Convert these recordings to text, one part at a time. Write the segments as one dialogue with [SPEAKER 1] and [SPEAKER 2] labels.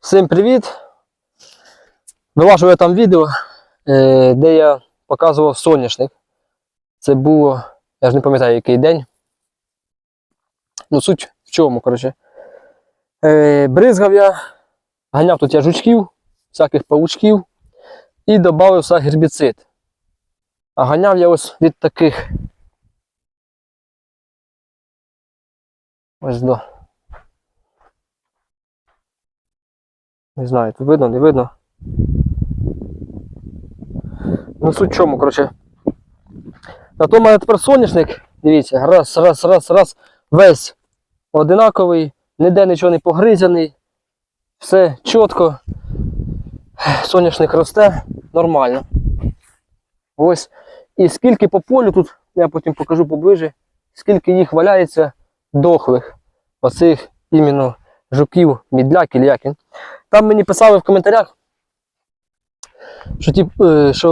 [SPEAKER 1] Всім привіт! Вилажу я там відео, е, де я показував соняшник. Це було, я ж не пам'ятаю який день. Ну, суть в чому, коротше. Е, бризгав я, ганяв тут я жучків, всяких паучків і додав гербіцид. А ганяв я ось від таких. Ось до. Не знаю, тут видно, не видно. Ну, суть в чому, коротше. На тому мене тепер соняшник, дивіться, раз, раз, раз, раз, весь одинаковий, ніде нічого не погризаний, все чітко. Соняшник росте нормально. Ось. І скільки по полю тут, я потім покажу поближе, скільки їх валяється дохлих. Оцих іменно жуків, мідляк, или як. Там мені писали в коментарях, що, тип, е, що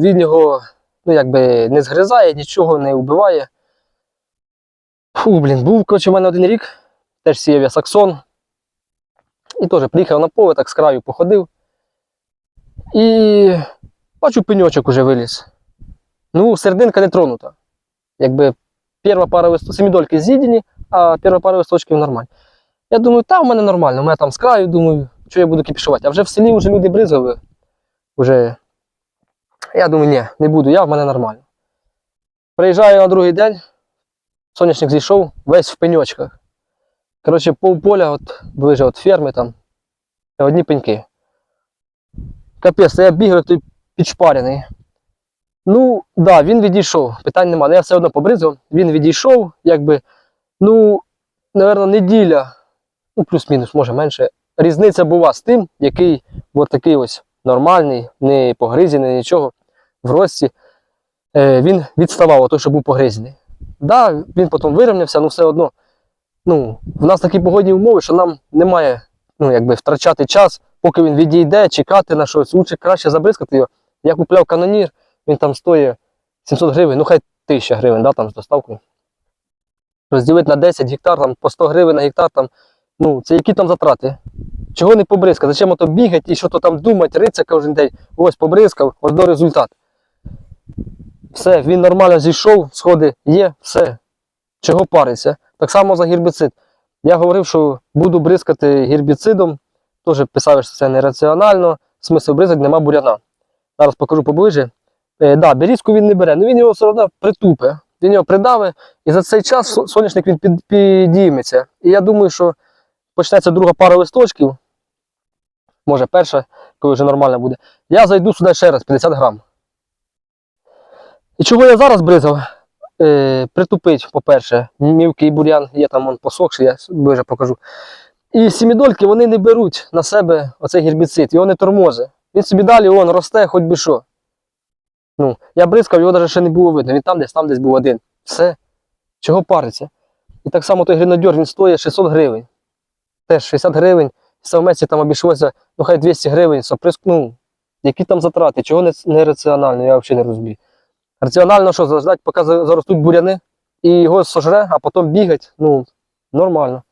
[SPEAKER 1] він його ну, якби не згризає, нічого не вбиває. Фу, блін, був коротше, у мене один рік, теж сіяв я саксон. І теж приїхав на поле, так з краю походив. І бачу, пеньочок уже виліз. Ну, серединка не тронута. Якби перша пара семідольки з'їдені, а перша пара листочків нормальна. Я думаю, та в мене нормально, у мене там з краю, думаю, що я буду кипішувати. А вже в селі вже люди бризали. Вже... Я думаю, ні, не буду я, в мене нормально. Приїжджаю на другий день, сонячник зійшов, весь в пеньочках. Коротше, пол поля, от, ближе от ферми там, одні пеньки. Капець, я бігаю, той підшпарений. Ну, так, да, він відійшов, питань немає. Я все одно побризав, він відійшов, якби, ну, напевно, неділя, ну, плюс-мінус, може менше. Різниця була з тим, який от такий ось нормальний, не погризений, нічого в рості. Е, він відставав от той, що був погризений. Да, він потім вирівнявся, але все одно. Ну, в нас такі погодні умови, що нам немає ну, якби, втрачати час, поки він відійде, чекати на щось. Лучше краще забризкати його. Я купляв канонір, він там стоїть 700 гривень, ну хай 1000 гривень, да, там з доставкою. Розділити на 10 гектар, там, по 100 гривень на гектар, там, ну, це які там затрати? Чого не побризкати? Зачем ото бігати і що то там думати, риться кожен день. Ось побризкав, ось до результат. Все, він нормально зійшов, сходи є, все. Чого париться? Так само за гербіцид. Я говорив, що буду бризкати гербіцидом. Теж писав, що це нераціонально. Смисл бризати нема буряна. Зараз покажу поближе. Е, да, берізку він не бере, ну він його все одно притупе. Він його придавить, і за цей час со- соняшник він під, підійметься. І я думаю, що почнеться друга пара листочків. Може, перша, коли вже нормально буде. Я зайду сюди ще раз 50 грам. І чого я зараз бризав? Е, притупить, по-перше, мілкий бур'ян, є там он посохший, я вже покажу. І сімідольки вони не беруть на себе оцей гербіцид, його не тормози. Він собі далі он росте, хоч би що. Ну, я бризкав, його навіть ще не було видно. Він там десь, там десь був один. Все. Чого париться? І так само той гренадьор, він стоїть 600 гривень. Теж 60 гривень. Совместі там обійшлося, ну хай 200 гривень, соприск, ну, які там затрати, чого не, не раціонально, я взагалі не розумію. Раціонально що, заждать, поки заростуть буряни, і його сожре, а потім бігать, ну, нормально.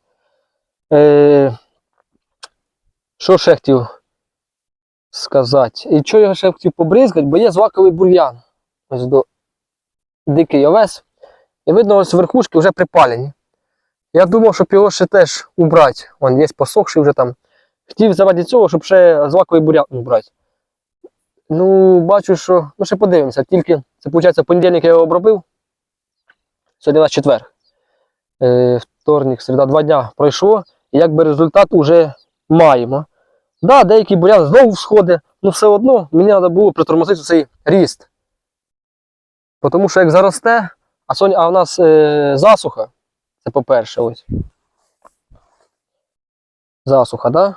[SPEAKER 1] Е, що ще хотів сказати? І що я ще хотів побризкати, бо є злаковий бур'ян. Ось до дикий овес. І видно, ось верхушки вже припалені. Я думав, щоб його ще теж убрати. Вон є посохший вже там. Хотів заради цього, щоб ще злаковий бурян убрати. Ну, бачу, що. Ну, ще подивимося. Тільки це виходить, понедільник я його обробив. Сьогодні у нас четвер. Е, вторник, середа, два дня пройшло. І якби результат вже маємо. Да, деякий бурян знову сходить, але все одно мені треба було притормозити цей ріст. Тому що як заросте, а, сон... а в нас е, засуха, це по-перше, ось. Засуха, да?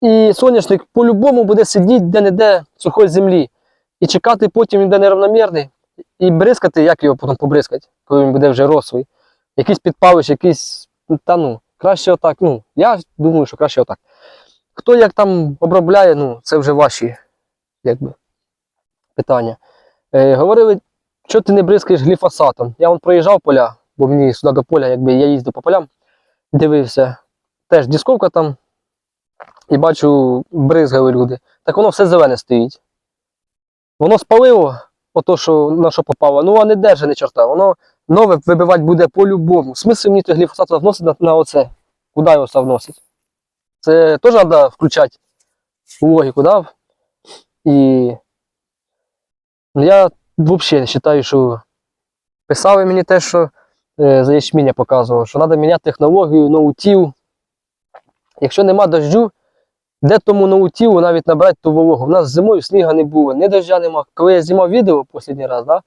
[SPEAKER 1] І соняшник по-любому буде сидіти де-не-де в сухої землі. І чекати потім він буде неравномірний. І бризкати, як його потім побризкати, коли він буде вже рослий. Якийсь підпалиш, якийсь. Та ну, краще отак. Ну, я думаю, що краще отак. Хто як там обробляє, ну, це вже ваші якби, питання. Е, говорили, що ти не бризкаєш гліфосатом. Я вон проїжджав поля, бо мені сюди до поля, якби я їздив по полям, дивився. Теж дісковка там, і бачу, бризгали люди. Так воно все зелене стоїть. Воно спалило, ото, що на що попало, ну а не держи ні чорта. Воно нове вибивати буде по-любому. Смисл мені той гліфосат вносити на, на оце. Куди його вносить? Це теж треба включати у логіку, да? І ну, я взагалі вважаю, що писали мені те, що е, за ячміння показував, що треба міняти технологію ноутів. Якщо нема дождю, де тому ноутілу навіть набрати ту вологу? У нас зимою сніга не було, ні дождя нема. Коли я знімав відео останній раз, да?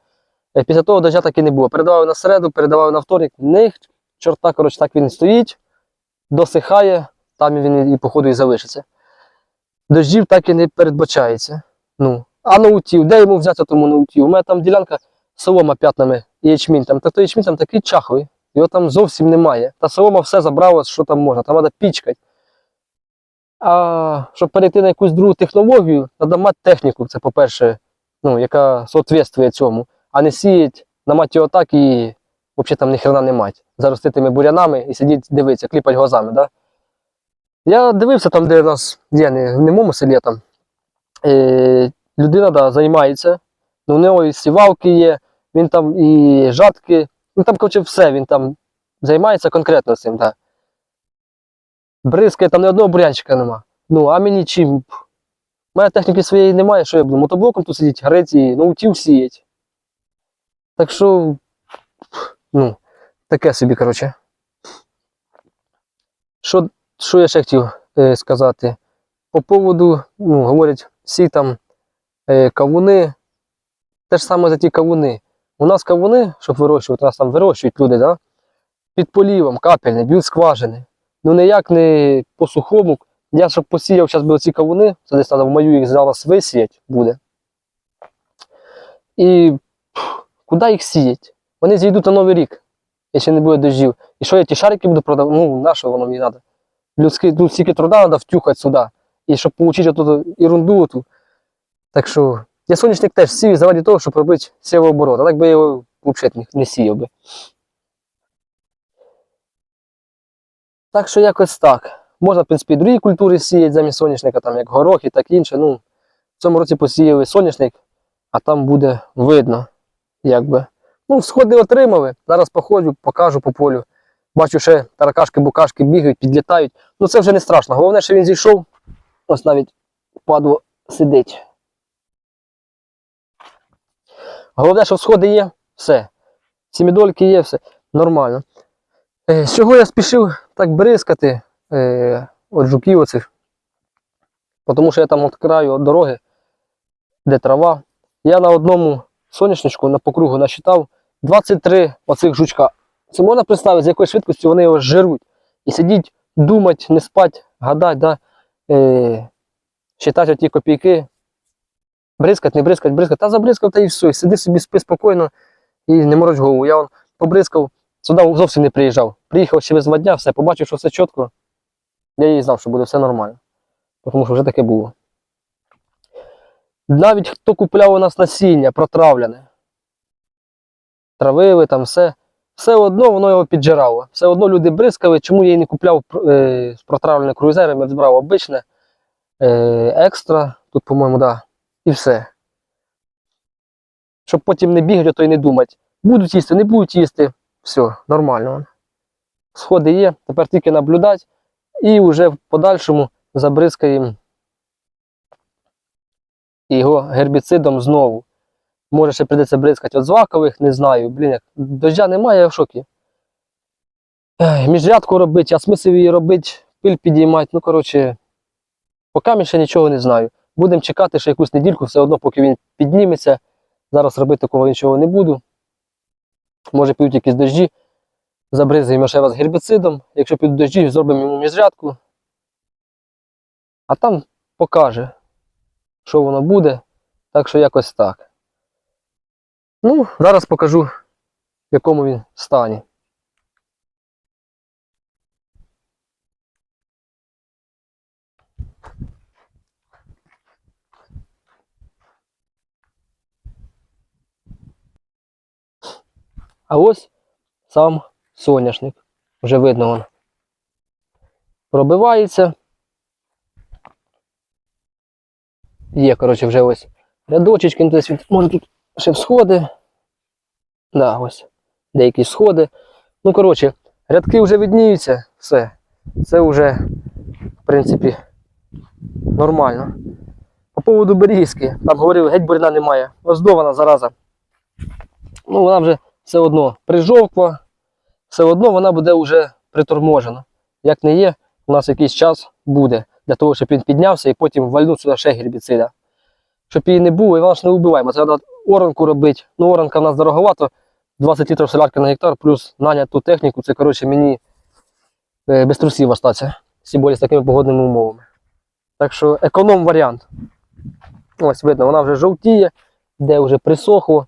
[SPEAKER 1] е, після того дождя так і не було. Передавав на середу, передавав на вторник, не чорта, коротше, так він стоїть, досихає, там він і, походу і залишиться. Дождів так і не передбачається. Ну, а ноутів, де йому взяти тому ноутів? У мене там ділянка солома п'ятнами і ячмінь. Там, та той ячмінь там такий чахлий, його там зовсім немає. Та солома все забрала, що там можна, там треба пічкати. А щоб перейти на якусь другу технологію, треба мати техніку, це по-перше, ну, яка соответствує цьому, а не сіять, намати його так і взагалі там ніхрена не мать. Зарости тими бурянами і сидіти дивитися, кліпати глазами. Да? Я дивився там, де у нас є, не в немому селі там. Е, людина да, займається, ну, у нього і сівалки є, він там і жатки, ну там коротше все, він там займається конкретно цим. Да. Бризкає, там ні одного бурянчика нема. Ну, а мені чим? У мене техніки своєї немає, що я буду мотоблоком тут сидіти, грець і ноутів сіять. Так що, ну, таке собі, коротше. Що, що я ще хотів е, сказати? По поводу, ну, говорять, всі там е, кавуни, те ж саме за ті кавуни. У нас кавуни, щоб вирощувати, у нас там вирощують люди, да? під полівом, капельне, б'ють скважини. Ну ніяк не по сухому. Я щоб посіяв зараз би оці кавуни, це десь треба в мою їх зараз висіять буде. І пф, куди їх сіять? Вони зійдуть на Новий рік, якщо не буде дождів. І що я ті шарики буду продавати? Ну, на що воно мені треба? Людський, тут стільки труда треба втюхати сюди. І щоб отримати оту ерунду ту. Так що я соняшник теж сію заради того, щоб робити сівооборот. А так би я його взагалі не, сіяв би. Так що якось так. Можна, в принципі, другі культури сіяти замість соняшника, там як горох і так інше. Ну, в цьому році посіяли соняшник, а там буде видно, якби. Ну, сходи отримали. Зараз походжу, покажу по полю. Бачу, ще таракашки, букашки бігають, підлітають. Ну це вже не страшно. Головне, що він зійшов. Ось навіть падло сидить. Головне, що сходи є, все. Сімідольки є, все нормально. Е, з чого я спішив так бризкати е, от жуків оцих? Тому що я там от краю от дороги, де трава. Я на одному соняшничку на покругу насчитав 23 оцих жучка. Це можна представити, з якою швидкістю вони його жируть. І сидіть, думати, не спать, гадати, да? е, считати оті копійки. Бризкать, не бризкать, бризкать. Та забризкав, та і все. І сиди собі спи спокійно і не мороч голову. Я он побризкав, сюди зовсім не приїжджав. Приїхав ще без два дня, все, побачив, що все чітко. Я їй знав, що буде все нормально. Тому що вже таке було. Навіть хто купляв у нас насіння протравлене, травили там все, все одно воно його піджирало. Все одно люди бризкали, чому я її не купляв е, з протравленим круїзером, я збирав обичне, е, екстра, тут, по-моєму, да, і все. Щоб потім не бігати, то й не думати. Будуть їсти, не будуть їсти. Все, нормально. Сходи є, тепер тільки наблюдати і вже в подальшому забризкаємо його гербіцидом знову. Може ще прийдеться бризкати від злакових, не знаю. Блін, як дождя немає, я в шокі. Міжрядку робити, а смисл її робити, пиль підіймати. Ну, коротше, поки ще нічого не знаю. Будемо чекати ще якусь недільку, все одно, поки він підніметься. Зараз робити такого нічого не буду. Може підуть якісь дожді. Забризаємо ще раз гербіцидом. Якщо підуть дожді, зробимо йому міжрядку. А там покаже, що воно буде. Так що якось так. Ну, зараз покажу, в якому він стані. А ось сам соняшник. Вже видно воно. Пробивається. Є, коротше, вже ось рядочечки, ну, може тут ще всходи. Да, ось. Деякі сходи. Ну, коротше, рядки вже видніються, все. Це вже, в принципі, нормально. По поводу берізки, там говорили, геть буряна немає. Оздована зараза. Ну, вона вже все одно прижовкла, все одно вона буде вже приторможена. Як не є, у нас якийсь час буде для того, щоб він піднявся і потім вальнув сюди ще гербіцида. Щоб її не було, і вона ж не вбиваємо. Це треба оранку робити. Ну, оранка в нас дороговато, 20 літрів солярки на гектар, плюс наняти ту техніку, це, коротше, мені е, без трусів остаться. Тим більше з такими погодними умовами. Так що економ варіант. Ось видно, вона вже жовтіє, де вже присохло,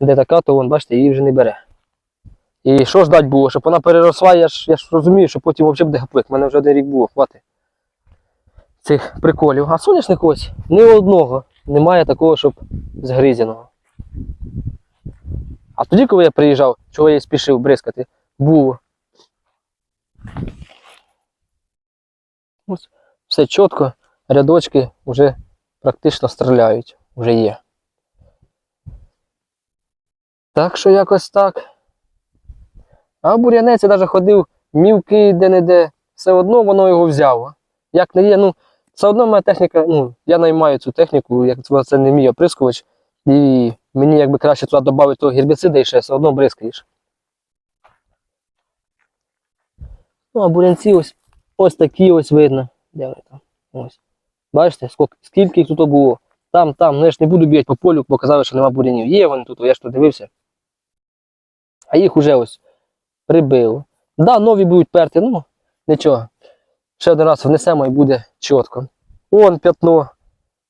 [SPEAKER 1] де така, то вон, бачите, її вже не бере. І що ж дати було, щоб вона переросла, я ж, я ж розумію, що потім взагалі буде гаплик. У мене вже один рік було, хватить цих приколів. А соняшник ось ні одного немає такого, щоб згризеного. А тоді, коли я приїжджав, чого я спішив бризкати, було. Ось все чітко, рядочки вже практично стріляють, вже є. Так що якось так. А бур'янець я навіть ходив мівки де-не-де, все одно воно його взяло. Як не є, ну, все одно моя техніка, ну, я наймаю цю техніку, як це- не мій оприскувач, і мені якби краще туди додати того гербіцида і ще все одно бризкаєш. Ну, а бурянці ось, ось такі ось видно. Де вони там? Ось. Бачите, скільки, скільки їх тут було? Там, там, ну я ж не буду бігати по полю, бо казали, що нема бурянів. Є вони тут, я ж тут дивився. А їх уже ось прибило. Да, нові будуть перти, ну нічого. Ще один раз внесемо і буде чітко. Вон п'ятно.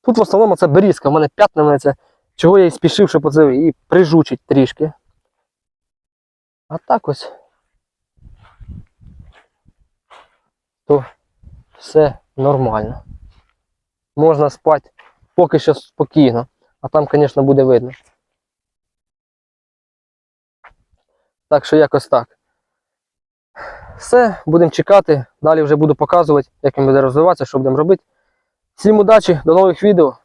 [SPEAKER 1] Тут в основному це берізка, в мене п'ятна це. Чого я і спішив, щоб оце і прижучить трішки. А так ось. То все нормально. Можна спати поки що спокійно, а там, звісно, буде видно. Так що якось так. Все, будемо чекати. Далі вже буду показувати, як він буде розвиватися, що будемо робити. Всім удачі, до нових відео.